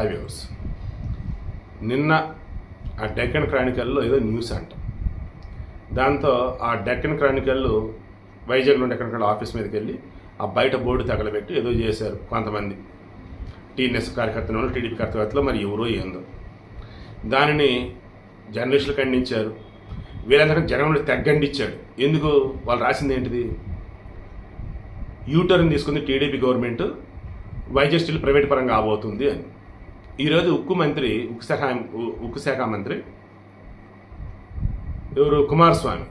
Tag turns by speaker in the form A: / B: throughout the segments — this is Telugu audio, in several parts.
A: హైవేస్ నిన్న ఆ డెక్కన్ క్రానికల్లో ఏదో న్యూస్ అంట. దాంతో ఆ డెక్కన్ క్రానికల్లు వైజాగ్లో డెక్కన్ క్రానికల్ ఆఫీస్ మీదకి వెళ్ళి ఆ బయట బోర్డు తగలబెట్టి ఏదో చేశారు కొంతమంది. టీఎన్ఎస్ కార్యకర్తలు టీడీపీ కార్యకర్తలు మరి ఎవరో ఏందో. దానిని జర్నలిస్టులు ఖండించారు. వీళ్ళందరికీ జనంలో తెగ్గండిచ్చాడు. ఎందుకు? వాళ్ళు రాసింది ఏంటిది? యూటర్న్ తీసుకుంది TDP government Vizag steel private పరంగా ఆబోతుంది అని. ఈరోజు ఉక్కు మంత్రి ఉక్కు శాఖ ఉక్కు శాఖ మంత్రి ఎవరు? కుమారస్వామి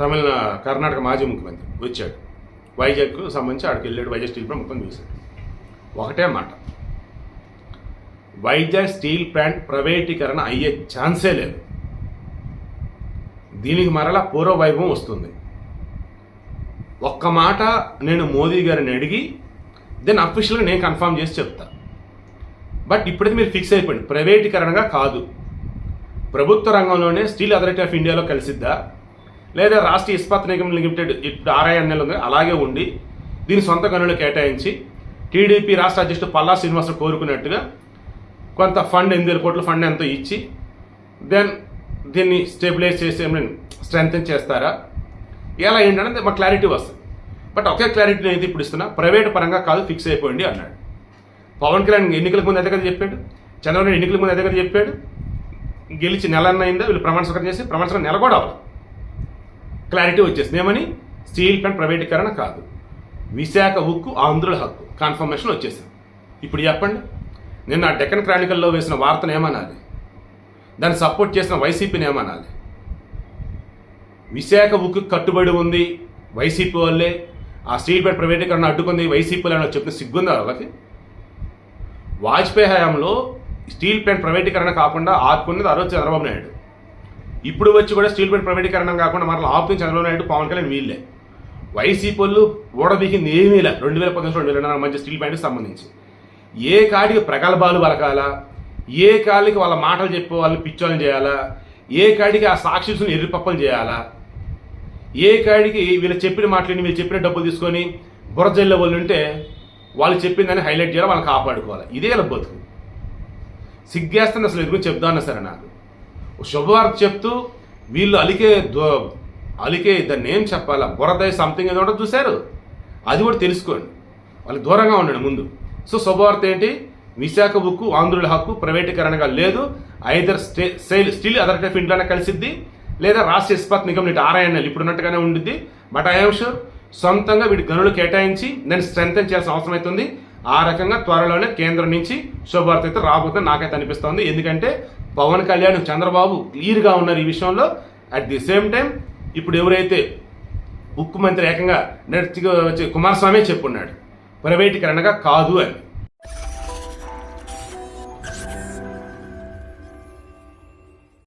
A: తమిళ కర్ణాటక మాజీ ముఖ్యమంత్రి వచ్చాడు. వైజాగ్కు సంబంధించి ఆడికి వెళ్ళాడు వైజాగ్ స్టీల్ ప్లాంట్ మొత్తం చూశాడు. ఒకటే మాట. వైజాగ్ స్టీల్ ప్లాంట్ ప్రైవేటీకరణ అయ్యే ఛాన్సే లేదు. దీనికి మరలా పూర్వ వైభవం వస్తుంది. ఒక్క మాట నేను మోదీ గారిని అడిగి దెన్ అఫీషియల్గా నేను కన్ఫర్మ్ చేసి చెప్తా. బట్ ఇప్పుడైతే మీరు ఫిక్స్ అయిపోయింది. ప్రైవేటీకరణగా కాదు. ప్రభుత్వ రంగంలోనే స్టీల్ అథారిటీ ఆఫ్ ఇండియాలో కలిసిద్దా? లేదా రాష్ట్ర ఇస్పాత్ నిగమ్ లిమిటెడ్ ఇప్పుడు ఆర్ఐఎన్ఎల్ ఉంది అలాగే ఉండి దీని సొంత గనులు కేటాయించి టీడీపీ రాష్ట్ర అధ్యక్షుడు పల్లా శ్రీనివాసరావు కోరుకున్నట్టుగా కొంత ఫండ్ ఎనిమిది వేల కోట్ల ఫండ్ ఎంతో ఇచ్చి దెన్ దీన్ని స్టెబిలైజ్ చేసి స్ట్రెంగ్ చేస్తారా? ఎలా ఏంటంటే మాకు క్లారిటీ వస్తుంది. బట్ ఒకే క్లారిటీ అయితే ఇప్పుడు ఇస్తున్నా ప్రైవేట్ పరంగా కాదు ఫిక్స్ అయిపోయింది అన్నాడు. పవన్ కళ్యాణ్ ఎన్నికలకు ముందు అదే కదా చెప్పాడు? చంద్రబాబు నాయుడు ఎన్నికలకు ముందు అదే కదా చెప్పాడు? గెలిచి నెల అయిందా? వీళ్ళు ప్రమాణ స్వీకారం చేసి ప్రమాణ స్వీకారం నెల కూడా అవ్వాలి క్లారిటీ వచ్చేసింది. ఏమని? స్టీల్ ప్లాంట్ ప్రైవేటీకరణ కాదు. విశాఖ ఉక్కు ఆంధ్రుల హక్కు. కన్ఫర్మేషన్ వచ్చేసింది. ఇప్పుడు చెప్పండి. నిన్న డెక్కన్ క్రానికల్లో వేసిన వార్తను ఏమనాలి? దాన్ని సపోర్ట్ చేసిన వైసీపీని ఏమనాలి? విశాఖ ఉక్కు కట్టుబడి ఉంది. వైసీపీ వాళ్ళే. ఆ స్టీల్ ప్లాంట్ ప్రైవేటీకరణ అడ్డుకుంది. వైసీపీ వాళ్ళని చెప్పిన సిగ్గుందా వాళ్ళకి? వాజ్పేయి హయాంలో స్టీల్ ప్లాంట్ ప్రైవేటీకరణ కాకుండా ఆపుకున్నది ఆ రోజు చంద్రబాబు నాయుడు. ఇప్పుడు వచ్చి కూడా స్టీల్ ప్లాంట్ ప్రైవేటీకరణ కాకుండా మరలా ఆపుతుంది చంద్రబాబు నాయుడు పవన్ కళ్యాణ్ వీళ్ళే. వైసీపీ వాళ్ళు ఓడబీకింది ఏమీ లేదు. రెండు వేల పద్దెనిమిది రెండు వేల ఇరవై మధ్య స్టీల్ ప్లాంట్కి సంబంధించి. ఏ కాడికి ప్రగల్భాలు పలకాలా? ఏ కాడికి వాళ్ళ మాటలు చెప్పి వాళ్ళని పిచ్చోని చేయాలా? ఏ కాడికి ఆ సాక్షిని ఎర్రిపప్పలు చేయాలా? ఏ కాడికి వీళ్ళు చెప్పిన మాటలని వీళ్ళు చెప్పిన డబ్బులు తీసుకొని బురజల్లో వాళ్ళు ఉంటే వాళ్ళు చెప్పిందని హైలైట్ చేయాలి వాళ్ళని కాపాడుకోవాలి. ఇదే ఇలా బతుకు. సిగ్గేస్తాను అసలు ఎదురు చెప్దాను సరే నాకు. శుభవార్త చెప్తూ వీళ్ళు అలికే దో అలికే దాన్ని ఏం చెప్పాలా? బురద సంథింగ్ ఏదో చూశారు. అది కూడా తెలుసుకోండి. వాళ్ళు దూరంగా ఉండండి ముందు. సో శుభవార్త ఏంటి? విశాఖ ఉక్కు ఆంధ్రుల హక్కు ప్రైవేటీకరణగా లేదు. Either stay SAIL steel authority of ఇండియానే కలిసిద్ది. లేదా రాష్ట్ర ఇస్పాత్ నిగమ్ నీటి ఆర్ఐఎన్ఎల్ ఇప్పుడు ఉన్నట్టుగానే ఉండిద్ది. బట్ ఐఎమ్ షూర్ సొంతంగా వీటి గనులు కేటాయించి దాన్ని స్ట్రెంగ్ చేయాల్సిన అవసరం అవుతుంది ఆ రకంగా త్వరలోనే కేంద్రం నుంచి శుభవార్త అయితే రాబోతుంది నాకైతే అనిపిస్తోంది. ఎందుకంటే పవన్ కళ్యాణ్ చంద్రబాబు క్లియర్గా ఉన్నారు ఈ విషయంలో. అట్ ది సేమ్ టైం ఇప్పుడు ఎవరైతే ముఖ్యమంత్రి మంత్రి ఏకంగా డైరెక్ట్గా వచ్చి కుమారస్వామి చెప్పున్నాడు ప్రైవేటీకరణగా కాదు అని.